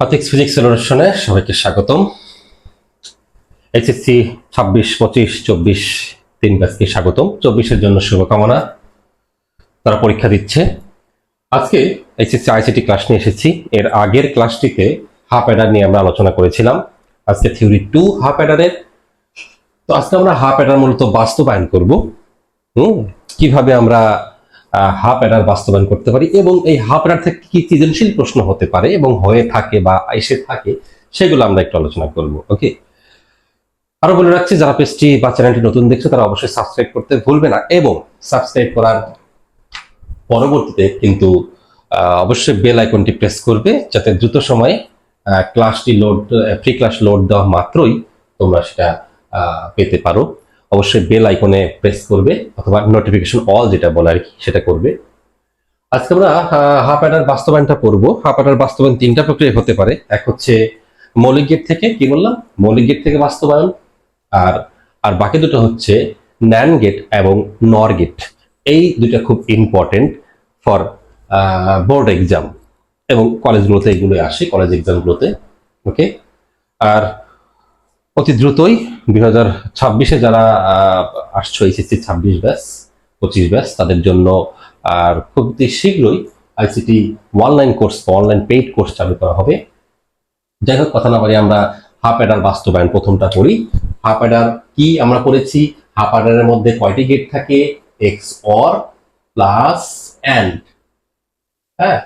অথিক্স physics সলিউশনে সবাইকে স্বাগতম। HSC ছাব্বিশ, পঁচিশ, চব্বিশ, তিন ব্যাচকে স্বাগতম। চব্বিশের জন্য শুভকামনা তারা পরীক্ষা দিচ্ছে। আজকে এইচএসসি আইসিটি ক্লাস নিয়ে এসেছি। এর আগের ক্লাসটিতে হাফ অ্যাডার নিয়ে আমরা আলোচনা করেছিলাম। আজকে থিওরি টু হাফ অ্যাডারের তো আজকে আমরা হাফ অ্যাডার মূলত বাস্তবায়ন করব। হুম? কীভাবে আমরা হাফ অ্যাডার বাস্তবায়ন করতে পারি এবং এই হাফ অ্যাডার থেকে কি সৃজনশীল প্রশ্ন হতে পারে এবং হয়ে থাকে বা এসে থাকে, সেগুলো আমরা একটু আলোচনা করব, ওকে? আরও বলে রাখছি, যারা পেজটি বা চ্যানেলটি নতুন দেখছে, তারা অবশ্যই সাবস্ক্রাইব করতে ভুলবে না এবং সাবস্ক্রাইব করার পরবর্তীতে কিন্তু অবশ্যই বেল আইকনটি প্রেস করবে যাতে দ্রুত সময়ে ক্লাসটি লোড ফ্রি ক্লাস লোড দেওয়া মাত্রই তোমরা সেটা পেতে পারো। অবশ্যই বেল আইকনে প্রেস করবে অথবা নোটিফিকেশন অল যেটা বলে আর কি, সেটা করবে। আজকে আমরা হাফ অ্যাডার বাস্তবায়নটা করব। হাফ অ্যাডার বাস্তবায়ন তিনটা প্রক্রিয়া হতে পারে। এক হচ্ছে মৌলিক গেট থেকে, কি বললাম? মৌলিক গেট থেকে বাস্তবায়ন। আর আর বাকি দুটো হচ্ছে ন্যান গেট এবং নর গেট এই দুটো খুব ইম্পর্টেন্ট ফর বোর্ড এক্সাম এবং কলেজগুলোতে এগুলো আসে কলেজ এক্সামগুলোতে ওকে আর অতি দ্রুতই দুই হাজার ছাব্বিশে যারা আসছো এইচএসসি ছাব্বিশ ব্যাস, পঁচিশ ব্যাস, তাদের জন্য, আর খুব শীঘ্রই ICT online course online paid course চালু করা হবে। যাই হোক, কথা না বলি আমরা হাফ অ্যাডার বাস্তবায়ন প্রথমটা করি। হাফ অ্যাডার কি আমরা করেছি? হাফ অ্যাডারের মধ্যে কয়টি গেট থাকে? এক্স অর প্লাস অ্যান্ড হ্যাঁ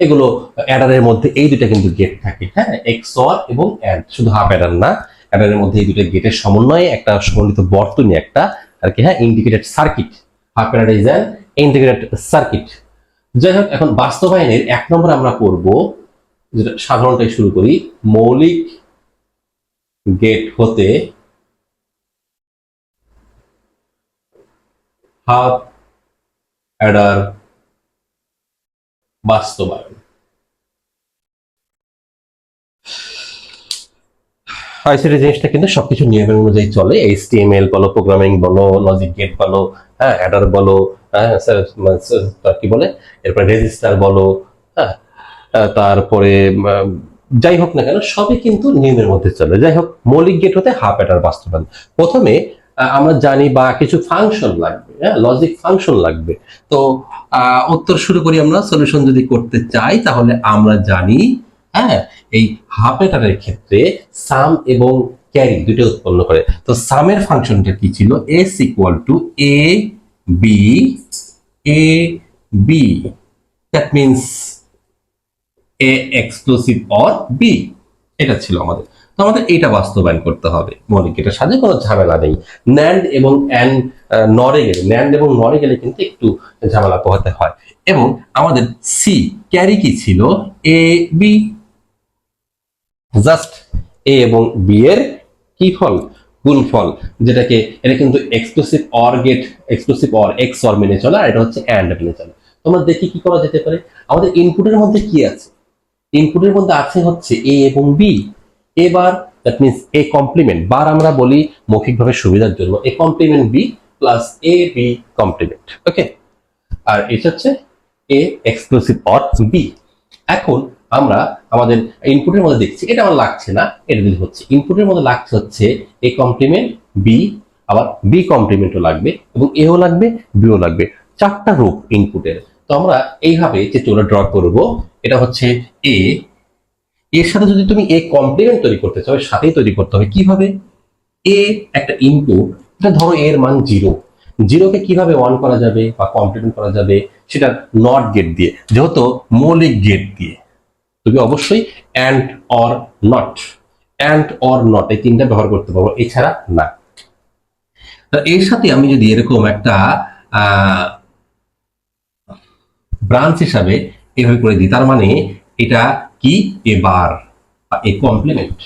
এগুলো অ্যাডারের মধ্যে এই দুটা কিন্তু গেট থাকে। হ্যাঁ এক্স অর এবং অ্যান্ড শুধু হাফ অ্যাডার না। অ্যাডারের মধ্যে এই দুটো গেটের সমন্বয়ে একটা সমন্বিত বর্তনী একটা, আর কি হ্যাঁ integrated circuit half adder is an integrated circuit যাই হোক, এখন বাস্তবায়নের এক নম্বর আমরা করব যেটা সাধারণত শুরু করি, মৌলিক গেট হতে হাফ অ্যাডার বাস্তবায়ন। আইসিটি জিনিসটা কিন্তু সবকিছু নিয়মের অনুযায়ী চলে। এইচটিএমএল বলো প্রোগ্রামিং বলো লজিক গেট বলো হ্যাঁ অ্যাডার বলো হ্যাঁ কি বলে? এরপরে রেজিস্টার বলো হ্যাঁ তারপরে যাই হোক না কেন, সবই কিন্তু নিয়মের মধ্যে চলে। যাই হোক, মৌলিক গেট হতে হাফ অ্যাডার বাস্তবায়ন। প্রথমে আমরা জানি বা কিছু ফাংশন লাগবে হ্যাঁ লজিক ফাংশন লাগবে। তো উত্তর শুরু করি আমরা সলিউশন যদি করতে চাই, তাহলে আমরা জানি হ্যাঁ এই হাফ অ্যাডারের ক্ষেত্রে সাম এবং ক্যারি দুটো উৎপন্ন করে। তো সামের ফাংশনটা কি ছিল? S equal to A B A B that means A exclusive or B এটা ছিল আমাদের। তো আমাদের এটা বাস্তবায়ন করতে হবে। মৌলিক এটার সাথে কোনো ঝামেলা নেই। ন্যান্ড এবং অ্যান নরে গেলে ন্যান্ড এবং নরে গেলে কিন্তু একটু ঝামেলা পোহাতে হয়। এবং আমাদের সি ক্যারি কি ছিল? এ বি জাস্ট এ এবং বি এর কি ফল? গুণফল যেটাকে এটা কিন্তু exclusive or gate exclusive or X or মেনে চলে আর এটা হচ্ছে অ্যান্ড মেনে চলে। তোমরা দেখি কি করা যেতে পারে? আমাদের ইনপুটের মধ্যে কি আছে? ইনপুটের মধ্যে আছে হচ্ছে এ এবং বি এবার that means A complement bar আমরা বলি মৌখিকভাবে সুবিধার জন্য। A complement B plus A B complement okay আর এটা হচ্ছে এ এক্সক্লুসিভ অর বি এখন আমরা আমাদের ইনপুটের মধ্যে দেখছি, এটা আমার লাগছে না, এটা দিলে হচ্ছে। ইনপুটের মধ্যে লাগছে হচ্ছে এ কমপ্লিমেন্ট বি আবার বি কমপ্লিমেন্টও লাগবে এবং এও লাগবে বিও লাগবে। চারটা রূপ ইনপুটের তো আমরা এইভাবে চিত্রগুলো ড্র করব, এটা হচ্ছে এ এর সাথে যদি তুমি এ কমপ্লিমেন্ট তৈরি করতে চাও সাথেই তৈরি করতে হবে। কীভাবে? এ একটা ইনপুট এটা ধরো এর মান জিরো জিরোকে কীভাবে ওয়ান করা যাবে বা কমপ্লিমেন্ট করা যাবে, সেটা নট গেট দিয়ে, যেহেতু মৌলিক গেট দিয়ে। তুমি অবশ্যই and or not and or not এই তিনটা ব্যবহার করতে পারব এছাড়া না। এর সাথে আমি যদি এরকম একটা ব্রাঞ্চ হিসাবে এভাবে করে দিই, তার মানে এটা কি? এবার এ কমপ্লিমেন্ট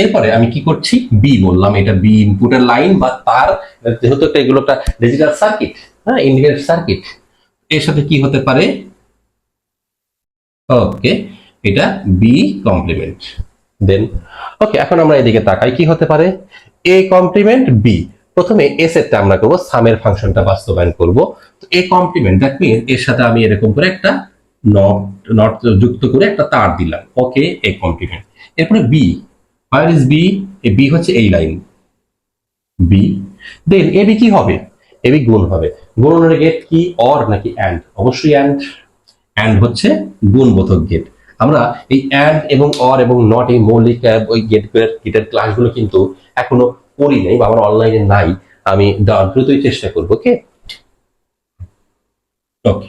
এরপরে আমি কি করছি? বি বললাম, এটা বি ইনপুটের লাইন বা তার, যেহেতু এগুলো একটা ডিজিটাল সার্কিট হ্যাঁ ইন্ডিকেটেড সার্কিট এর সাথে কি হতে পারে? ওকে এটা বি কমপ্লিমেন্ট দেন ওকে এখন আমরা এদিকে তাকাই, কি হতে পারে? এ কমপ্লিমেন্ট বি প্রথমে এস এরটা আমরা করব সামের ফাংশনটা বাস্তবায়ন করব। তো এ কমপ্লিমেন্ট দ্যাট মিন এর সাথে আমি এরকম করে একটা নট নট যুক্ত করে একটা তার দিলাম। ওকে এ কমপ্লিমেন্ট এরপরে বি ফায়ার ইজ বি এ বি হচ্ছে এই line B then A B কি হবে? এ বি গুণ হবে। গুণনের গেট কি? অর নাকি অ্যান্ড অবশ্যই অ্যান্ড অ্যান্ড হচ্ছে গুণবোধক গেট আমরা এই অ্যান্ড এবং অর এবং নট এই মৌলিক ওই গেট গেটের ক্লাসগুলো কিন্তু এখনও করি নাই বা আমার অনলাইনে নাই। আমি দেওয়ার দ্রুতই চেষ্টা করব ওকে ওকে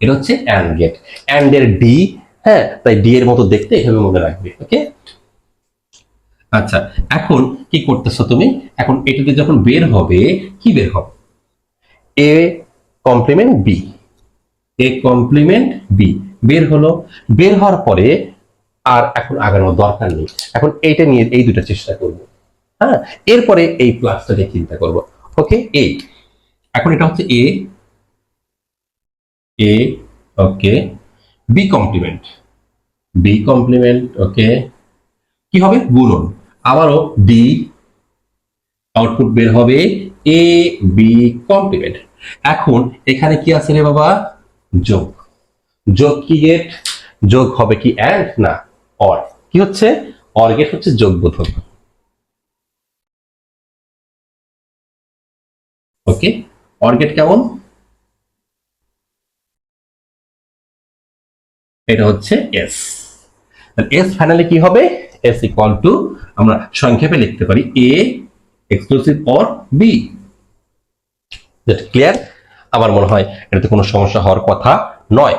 এটা হচ্ছে অ্যান্ড গেট অ্যান্ড এর ডি হ্যাঁ তাই ডি এর মতো দেখতে এভাবে মনে রাখবে ওকে আচ্ছা এখন কি করতেছো তুমি? এখন এটাতে যখন বের হবে, কি বের হবে? A complement B A complement B বের হলো, বের হওয়ার পরে আর এখন আগানোর দরকার নেই। এখন এইটা নিয়ে এই দুটা চেষ্টা করব। হ্যাঁ? এরপরে এই প্লাসটা নিয়ে চিন্তা করব। ওকে এ এখন এটা হচ্ছে A A okay B complement B complement okay কি হবে? গুণন। আবারও ডি আউটপুট বের হবে এ বি কমপ্লিমেন্ট এখন এখানে কি আছে রে বাবা? যোগ। যোগ কি গেট যোগ হবে কি অ্যান্ড না অর কি হচ্ছে? অর গেট হচ্ছে যোগ বোধক ওকে অর গেট কেমন? এটা হচ্ছে এস এস ফাইনালি কি হবে? এস ইকুয়াল টু আমরা সংক্ষেপে লিখতে পারি A exclusive or B clear আমার মনে হয় এটাতে কোনো সমস্যা হওয়ার কথা নয়।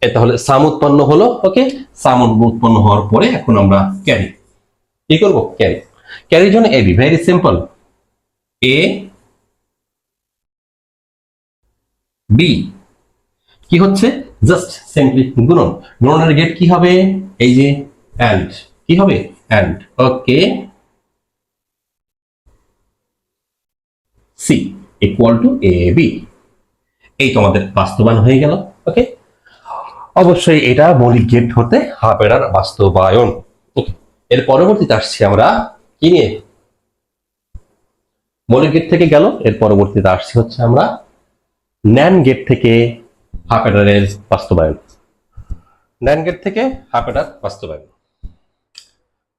এ তাহলে সাম উৎপন্ন হলো, ওকে? সাম উৎপন্ন হওয়ার পরে এখন আমরা ক্যারি। কি করব? ক্যারি। ক্যারির জন্য A B very simple. A, B. কি হচ্ছে? জাস্ট সিম্পলি গুণন। গুণনের গেট কি হবে? এই যে, অ্যান্ড। কি হবে? And. Okay. C equal to A B. এই তোমাদের বাস্তবায়ন হয়ে গেল ওকে অবশ্যই এটা মৌলিক গেট হতে হাফেরার বাস্তবায়ন। এর পরবর্তীতে আসছি আমরা কি নিয়ে? মৌলিক গেট থেকে গেল, এর পরবর্তীতে আসছি হচ্ছে আমরা ন্যান গেট থেকে হাফেডারের বাস্তবায়ন। ন্যান গেট থেকে হাফেডার বাস্তবায়ন।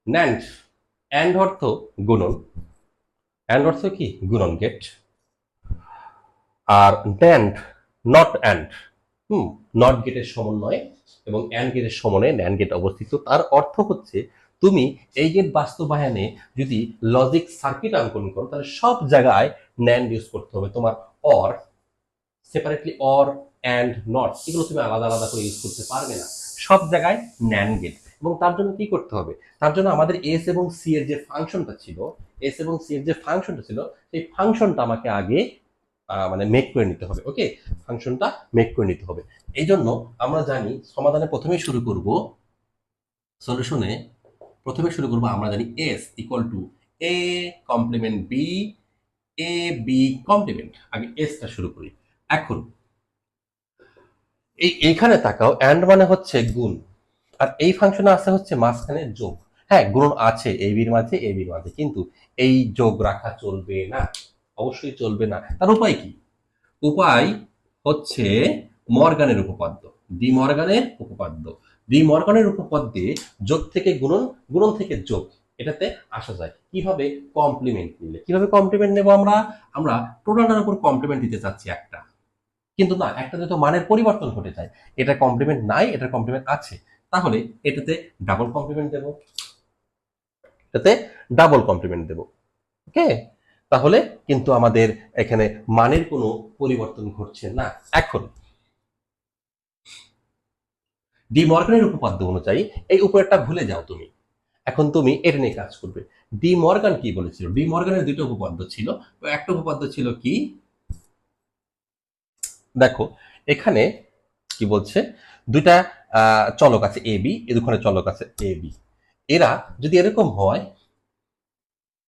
ন্যান্ড অ্যান্ড অর্থ গুণন। অ্যান্ড অর্থ কি? গুণন গেট আর NAND not and hmm not গেটের সমন্বয়ে এবং অ্যান্ড গেটের সমন্বয়ে ন্যান্ড গেট অবস্থিত। তার অর্থ হচ্ছে, তুমি এই গেট বাস্তবায়নে যদি লজিক সার্কিট অঙ্কন করো, তাহলে সব জায়গায় ন্যান্ড ইউজ করতে হবে। তোমার or separately or and not এগুলো তুমি আলাদা আলাদা করে ইউজ করতে পারবে না। সব জায়গায় ন্যান গেট এবং তার জন্য কি করতে হবে? তার জন্য আমাদের এস এবং সি এর যে ফাংশনটা ছিল এস এবং সি এর যে ফাংশনটা ছিল, সেই ফাংশনটা আমাকে আগে মানে মেক করে নিতে হবে ওকে ফাংশনটা মেক করে নিতে হবে। এই জন্য আমরা জানি সমাধানে প্রথমেই শুরু করব সলিউশনে প্রথমে শুরু করব আমরা জানি S equal to A complement B A B complement আগে এসটা শুরু করি। এখন, এই, এইখানে তাকাও অ্যান্ড মানে হচ্ছে গুণ। আর এই ফাংশনে আছে হচ্ছে মাঝখানে যোগ। হ্যাঁ গুণ আছে এ বির মাঝে এ বির মাঝে, কিন্তু এই যোগ রাখা চলবে না। অবশ্যই চলবে না। তার উপায় কি? উপায় হচ্ছে মর্গানের উপপাদ্য। ডি মর্গানের উপপাদ্য। ডি মর্গানের উপপাদ্যে যোগ থেকে গুণন গুণন থেকে যোগ, এটাতে আসা যায়। কীভাবে? কমপ্লিমেন্ট নিলে। কীভাবে কমপ্লিমেন্ট নেব আমরা? আমরা টোটালটার উপর কমপ্লিমেন্ট দিতে চাচ্ছি একটা। কিন্তু না, একটা তো মানের পরিবর্তন ঘটে যায়, এটা কমপ্লিমেন্ট নাই, এটার কমপ্লিমেন্ট আছে, তাহলে এটাতে ডাবল কমপ্লিমেন্ট দেব। এটাতে ডাবল কমপ্লিমেন্ট দেব। ওকে তাহলে কিন্তু আমাদের এখানে মানের কোনো পরিবর্তন ঘটছে না। এখন, ডি মর্গানের উপপাদ্য অনুযায়ী এই উপরেরটা ভুলে যাও তুমি। এখন তুমি এটা নিয়ে কাজ করবে। ডি মর্গান কি বলেছিল? ডি মর্গানের দুটো উপপাদ্য ছিল। একটা উপপাদ্য ছিল কি? দেখো, এখানে কি বলছে? দুইটা চলক আছে, এ, বি, এ দুখানে চলক আছে, এ, বি। এরা যদি এরকম হয়,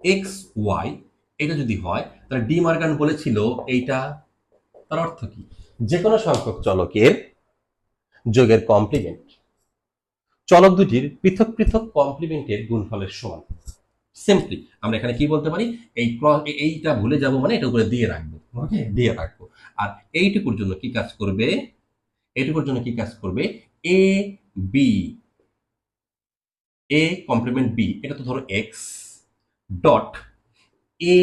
এক্স, ওয়াই এটা যদি হয়, তাহলে ডি মার্গান বলেছিল এইটা, তার অর্থ কি? যে কোনো সংখ্যক চলকের যোগের কমপ্লিমেন্ট চলক দুটির পৃথক পৃথক কমপ্লিমেন্টের গুণফলের সমান। সিম্পলি আমরা এখানে কি বলতে পারি? এই এইটা ভুলে যাব মানে এটা উপরে দিয়ে রাখব ওকে দিয়ে রাখব। আর এইটুকুর জন্য কি কাজ করবে? এইটুকুর জন্য কি কাজ করবে? A B A complement B এটা তো ধরো X dot A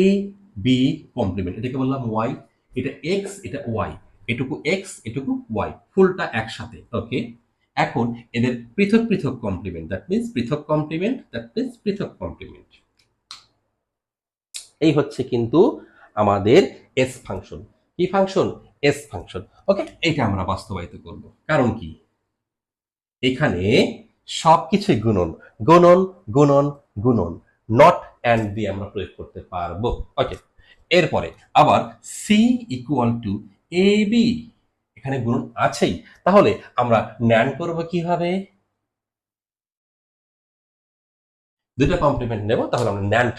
B complement এটাকে বললাম ওয়াই এটা এক্স এটা ওয়াই এটুকু এক্স এটুকু ওয়াই ফুলটা একসাথে ওকে এখন এদের পৃথক পৃথক কমপ্লিমেন্ট দ্যাট মিন্স পৃথক কমপ্লিমেন্ট দ্যাট মিন্স পৃথক কমপ্লিমেন্ট এই হচ্ছে কিন্তু আমাদের এস ফাংশন কি ফাংশন এস ফাংশন ওকে এটা আমরা বাস্তবায়িত করব। কারণ কি? এখানে সবকিছুই গুণন গুণন গুণন গুণন নট অ্যান্ড দিয়ে আমরা প্রয়োগ করতে পারব। ওকে এরপরে আবার C equal to A B এখানে গুণন আছেই। তাহলে আমরা ন্যান করব কীভাবে? দুইটা কমপ্লিমেন্ট নেব, তাহলে আমরা ন্যান্ড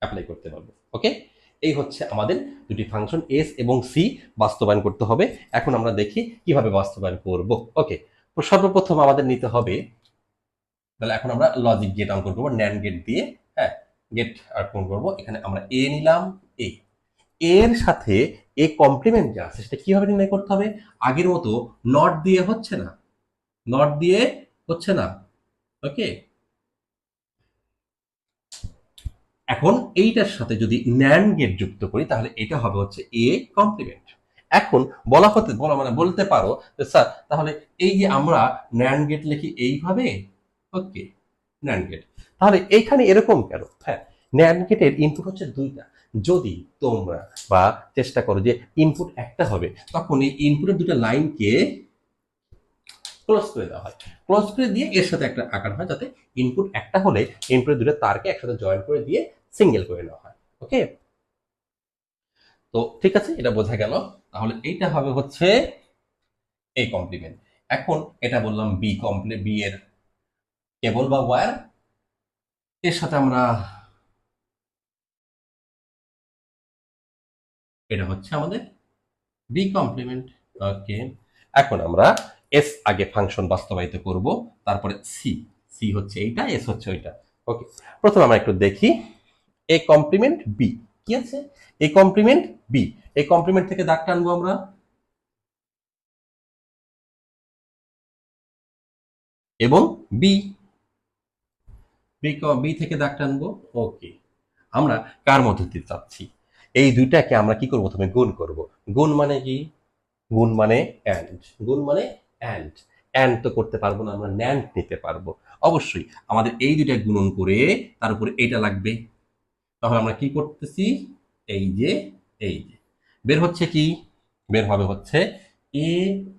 অ্যাপ্লাই করতে পারব। ওকে এই হচ্ছে আমাদের দুটি ফাংশন এস এবং সি বাস্তবায়ন করতে হবে। এখন আমরা দেখি কীভাবে বাস্তবায়ন করব। ওকে সর্বপ্রথম আমাদের নিতে হবে, তাহলে এখন আমরা লজিক গেট অঙ্কন করব ন্যান্ড গেট দিয়ে। গেট অঙ্কন করব? এখানে আমরা এ নিলাম এ এর সাথে এ কমপ্লিমেন্ট যা আছে, সেটা কীভাবে নির্ণয় করতে হবে? আগের মতো নট দিয়ে হচ্ছে না। নট দিয়ে হচ্ছে না। ওকে এখন এইটার সাথে যদি ন্যান্ড গেট যুক্ত করি, তাহলে এটা হবে হচ্ছে এ কমপ্লিমেন্ট এখন বলা হতে, বলা মানে বলতে পারো যে, স্যার, তাহলে এই যে আমরা ন্যান্ড গেট লিখি এইভাবে ওকে ন্যান্ড গেট তাহলে এইখানে এরকম কেন? হ্যাঁ। ন্যান্ড গেটের ইনপুট হচ্ছে দুইটা। যদি তোমরা বা চেষ্টা করো যে ইনপুট একটা হবে তখন এই ইনপুটের দুটো লাইনকে ক্লোজ করে দেওয়া হয়। ক্লোজ করে দিয়ে এর সাথে একটা আকার হয় যাতে ইনপুট একটা হলে ইনপুটের দুটো তারকে একসাথে জয়েন করে দিয়ে সিঙ্গেল করে নেওয়া হয়। ওকে তো ঠিক আছে এটা বোঝা গেল। তাহলে এইটা হবে হচ্ছে এই কমপ্লিমেন্ট এখন এটা বললাম বি কমপ্লি বি এর কেবল বা ওয়্যার এর সাথে আমরা এটা হচ্ছে আমাদের বি কমপ্লিমেন্ট ওকে এখন আমরা এস আগে ফাংশন বাস্তবায়িত করব, তারপরে সি সি হচ্ছে এইটা এস হচ্ছে ওইটা ওকে প্রথমে আমরা একটু দেখি এ কমপ্লিমেন্ট বি কি আছে? এ কমপ্লিমেন্ট বি এই কমপ্লিমেন্ট থেকে দাগ টানবো আমরা। এবং বি বি থেকে দাগ টানবো ওকে আমরা কার মধ্যে দিতে চাচ্ছি এই দুইটাকে আমরা কি করব? প্রথমে গুণ করব। গুণ মানে কি? গুণ মানে অ্যান্ড গুণ মানে অ্যান্ড অ্যান্ড তো করতে পারব না, আমরা ন্যান্ড নিতে পারব। অবশ্যই আমাদের এই দুইটা গুণন করে তার উপরে এইটা লাগবে। তাহলে আমরা কি করতেছি? এই যে এই যে। বের হচ্ছে কি? বের হবে হচ্ছে A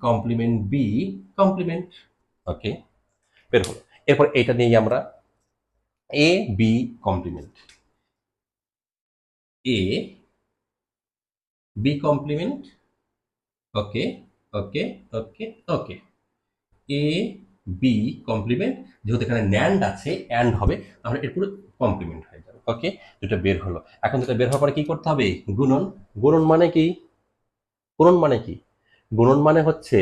complement B complement okay বের হলো। এরপর এইটা নিয়ে আমরা A B complement A B complement okay okay okay okay A B complement যেহেতু এখানে ন্যান্ড আছে অ্যান্ড হবে, তাহলে এর পুরো কমপ্লিমেন্ট হয়ে যাবে। ওকে দুটো বের হলো। এখন দুটো বের হওয়ার পরে কি করতে হবে? গুণন। গুণন মানে কি? গুণন মানে কি? গুণন মানে হচ্ছে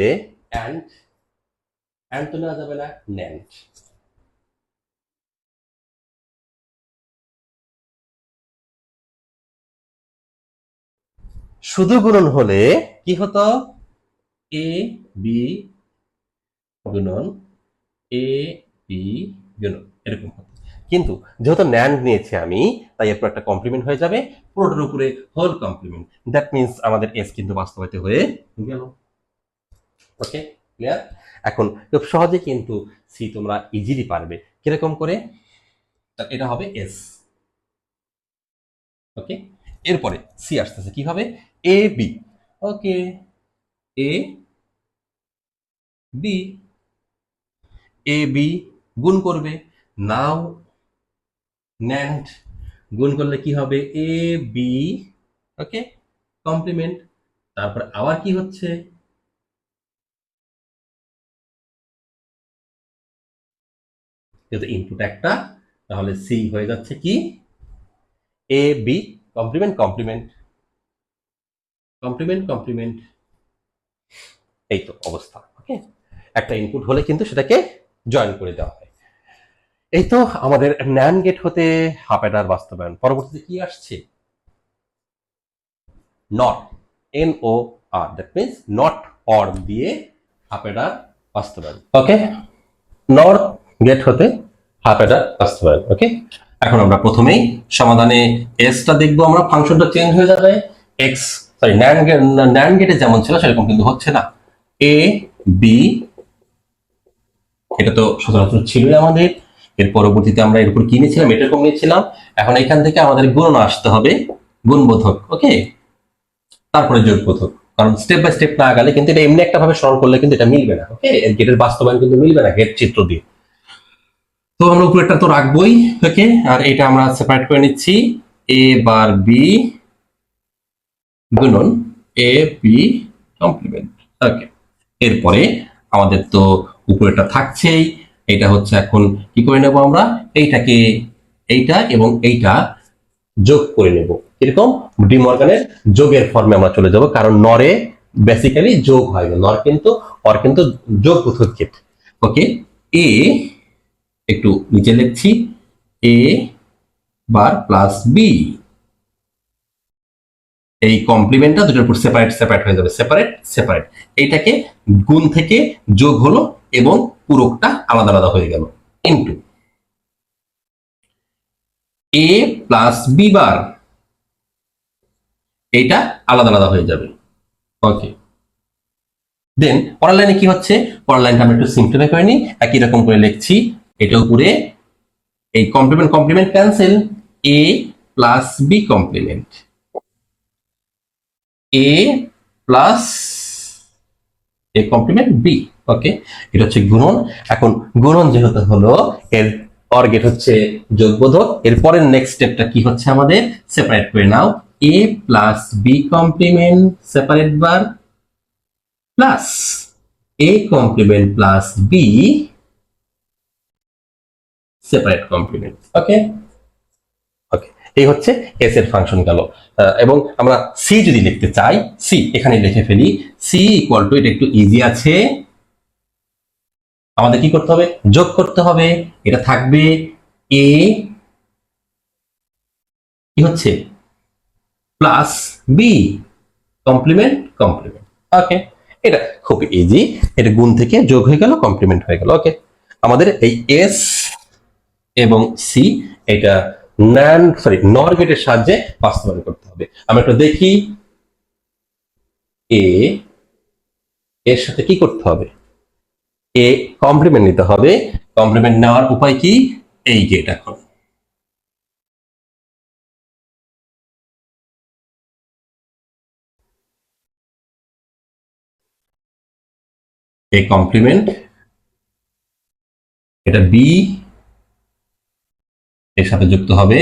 অ্যান্ড অ্যান্ড তো নেওয়া যাবে না ন্যান্ড শুধু গুণন হলে কি হতো? এ বি গুণন এ বি গুণন, এরকম হতো। কিন্তু যেহেতু ন্যান্ড নিয়েছি আমি, তাই এরপর একটা কমপ্লিমেন্ট হয়ে যাবে। পুরোটার উপরে হোল কমপ্লিমেন্ট দ্যাট মিনস আমাদের এস কিন্তু বাস্তবায়িত হয়ে গেল। ওকে ক্লিয়ার এখন খুব সহজে কিন্তু সি তোমরা ইজিলি পারবে। কীরকম করে? এটা হবে এস ওকে এরপরে সি আসতেছে, কি হবে? A B okay A B A B গুণ করবে। নাও ন্যান্ড গুণ করলে কি হবে? এ বি ওকে কমপ্লিমেন্ট তারপরে আবার কি হচ্ছে? ইনপুট একটা, তাহলে সি হয়ে যাচ্ছে কি? A B complement complement complement complement এই তো অবস্থা ওকে একটা ইনপুট হলে কিন্তু সেটাকে জয়েন করে দেওয়া হয়। এই তো আমাদের ন্যান গেট হতে হাফ অ্যাডার বাস্তবায়ন। পরবর্তীতে কি আসছে? Not N O R that means not or দিয়ে হাফ এডার বাস্তবায়ন। ওকে নর গেট হতে হাফ এডার বাস্তবায়ন ওকে এখন আমরা প্রথমেই সমাধানে এসটা দেখব, আমরা ফাংশনটা চেঞ্জ হয়ে যাবে এক্স সরি ন্যান্ড গেটে যেমন ছিল, সেরকম কিন্তু হচ্ছে না। এ বি এটা তো সচরাচর ছিলই আমাদের। এর পরবর্তীতে আমরা এর উপর কি নিয়েছিলাম? এটার কম নিয়েছিলাম। এখন এখান থেকে আমাদের গুণন আসতে হবে, গুণবোধক ওকে তারপরে যোগবোধক, কারণ স্টেপ বাই স্টেপ না গেলে কিন্তু এটা এমনি একটা ভাবে স্মরণ করলে কিন্তু এটা মিলবে না ওকে গেটের বাস্তবায়ন কিন্তু মিলবে না গেট চিত্র দিয়ে। তো আমরা উপরেরটা তো রাখবোই ওকে আর এটা আমরা সেপারেট করে নিচ্ছি। এ বার বি গুণন এ বি কমপ্লিমেন্ট ওকে এরপরে আমাদের তো উপরেটা থাকছেই, এটা হচ্ছে এখন কি করে নেব আমরা? এইটাকে, এইটা এবং এইটা যোগ করে নেব। এরকম ডিমর্গানের যোগের ফর্মে আমরা চলে যাব, কারণ নরে বেসিক্যালি যোগ হয় নর কিন্তু, অর কিন্তু যোগ পৃথক ওকে এ একটু নিচে লিখছি এ বার প্লাস বি এই কমপ্লিমেন্টটা দুটোর উপর সেপারেট সেপারেট হয়ে যাবে সেপারেট সেপারেট এইটাকে গুণ থেকে যোগ হলো এবং পুরকটা আলাদা আলাদা হয়ে গেল। Into A plus B bar এইটা আলাদা আলাদা হয়ে যাবে। ওকে দেন পরের লাইনে কি হচ্ছে? পরের লাইনটা আমরা একটু সিম্পলিফাই করে নিই। একই রকম করে লিখছি। এটা উপরে এই complement complement cancel A plus B complement A plus A complement B okay এটা হচ্ছে গুণন। এখন গুণন যেহেতু হলো, এর অর গেট হচ্ছে যোগবোধক। এরপরের নেক্সট স্টেপটা কি হচ্ছে আমাদের? সেপারেট করে নাও। A plus B complement separate bar plus A complement plus B separate complement okay okay এই হচ্ছে এস এর ফাংশন গেল। এবং আমরা সি যদি লিখতে চাই সি এখানে লিখে ফেলি সি ইকুয়াল টু এটা একটু ইজি আছে। আমাদের কি করতে হবে? যোগ করতে হবে। এটা থাকবে এ কি হচ্ছে? Plus B complement complement okay এটা খুব ইজি এটা গুণ থেকে যোগ হয়ে গেল কমপ্লিমেন্ট হয়ে গেল। ওকে আমাদের এই এস এবং সি এটা ন্যান সরি নর গেটের সাহায্যে বাস্তবায়ন করতে হবে। আমরা একটু দেখি এ এর সাথে কি করতে হবে? এ কমপ্লিমেন্ট নিতে হবে। কমপ্লিমেন্ট নেওয়ার উপায় কি? এই গেট এখন। এ কমপ্লিমেন্ট এটা বি এর সাথে যুক্ত হবে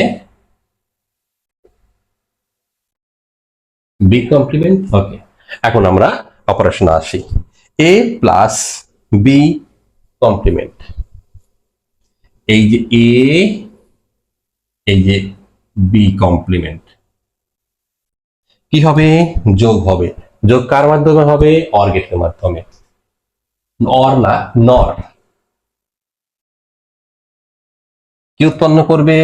বি কমপ্লিমেন্ট ওকে এখন আমরা অপারেশনে আসি। এ প্লাস বি কমপ্লিমেন্ট এই যে এ এই যে বি কমপ্লিমেন্ট কি হবে? যোগ হবে। যোগ কার মাধ্যমে হবে? অর গেটের মাধ্যমে। অর না, নর। কি উৎপন্ন করবে?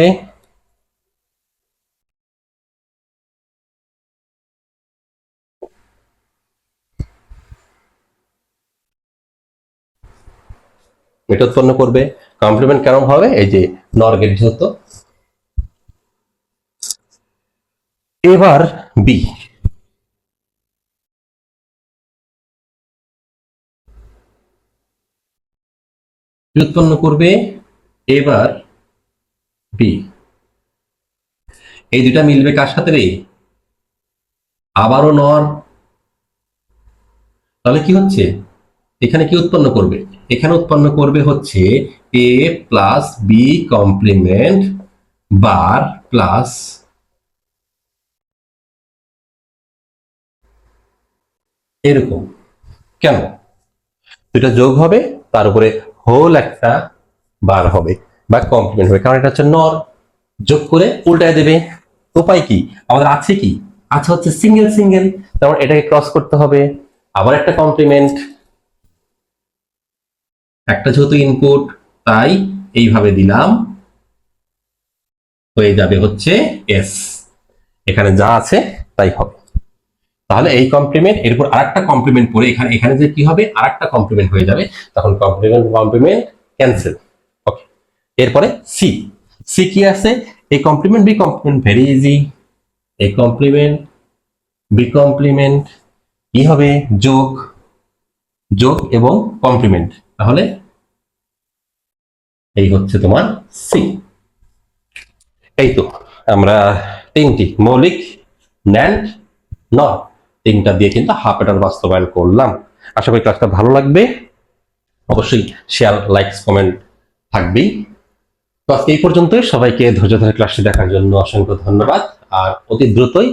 এটা উৎপন্ন করবে। কমপ্লিমেন্ট কেমন হবে? এই যে নর গেট যেহেতু। এবার বি উৎপন্ন করবে? এবার বি এই দুটা মিলবে কার সাথে রে? আবারও নর। তাহলে কি হচ্ছে? এখানে কি উৎপন্ন করবে? এখানে উৎপন্ন করবে হচ্ছে A plus B complement bar plus এরকম। কেন? দুটা যোগ হবে, তার উপরে হোল একটা বার হবে। বা কমপ্লিমেন্ট হবে। কারণ এটা হচ্ছে নর যোগ করে উল্টায় দেবে। উপায় কি? আমাদের আছে কি? আছে হচ্ছে সিঙ্গেল সিঙ্গেল তেমন এটাকে ক্রস করতে হবে। আবার একটা কমপ্লিমেন্ট একটা যেহেতু ইনপুট তাই এইভাবে দিলাম। হয়ে যাবে হচ্ছে এস এখানে যা আছে, তাই হবে। তাহলে এই কমপ্লিমেন্ট এরপর আরেকটা কমপ্লিমেন্ট পরে এখানে এখানে যে কি হবে? আরেকটা কমপ্লিমেন্ট হয়ে যাবে। তখন কমপ্লিমেন্ট কমপ্লিমেন্ট ক্যান্সেল এরপরে সি সি কি আছে? এই complement B complement very easy এই কমপ্লিমেন্ট বি কমপ্লিমেন্ট কি হবে? যোগ যোগ এবং কমপ্লিমেন্ট তাহলে এই হচ্ছে তোমার সি এই তো আমরা তিনটি মৌলিক ন্যান্ড ন তিনটা দিয়ে কিন্তু হাফ এটার বাস্তবায়ন করলাম। আশা করি ক্লাসটা ভালো লাগবে। অবশ্যই শেয়ার লাইকস কমেন্ট থাকবেই। তো আজকে এই পর্যন্তই। সবাইকে ধৈর্য ধরে ক্লাসটি দেখার জন্য অসংখ্য ধন্যবাদ। আর অতি দ্রুতই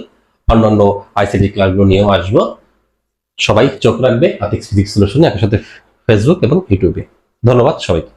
অন্যান্য আইসিটি ক্লাসগুলো নিয়েও আসব। সবাই চোখ রাখবে আতিক ফিজিক্স সলিউশনে একসাথে ফেসবুক এবং ইউটিউবে ধন্যবাদ সবাইকে।